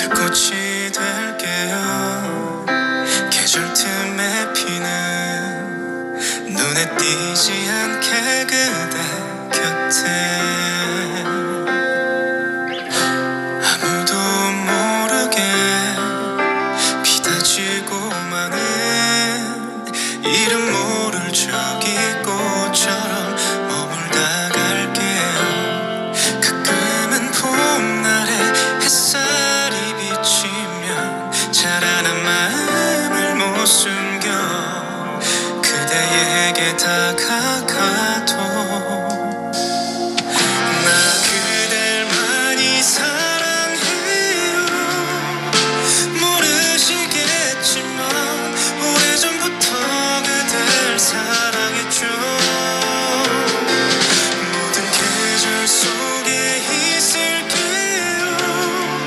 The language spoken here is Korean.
불꽃이 될게요. 계절 틈에 피는 눈에 띄지 않게 그 못 숨겨 그대에게 다가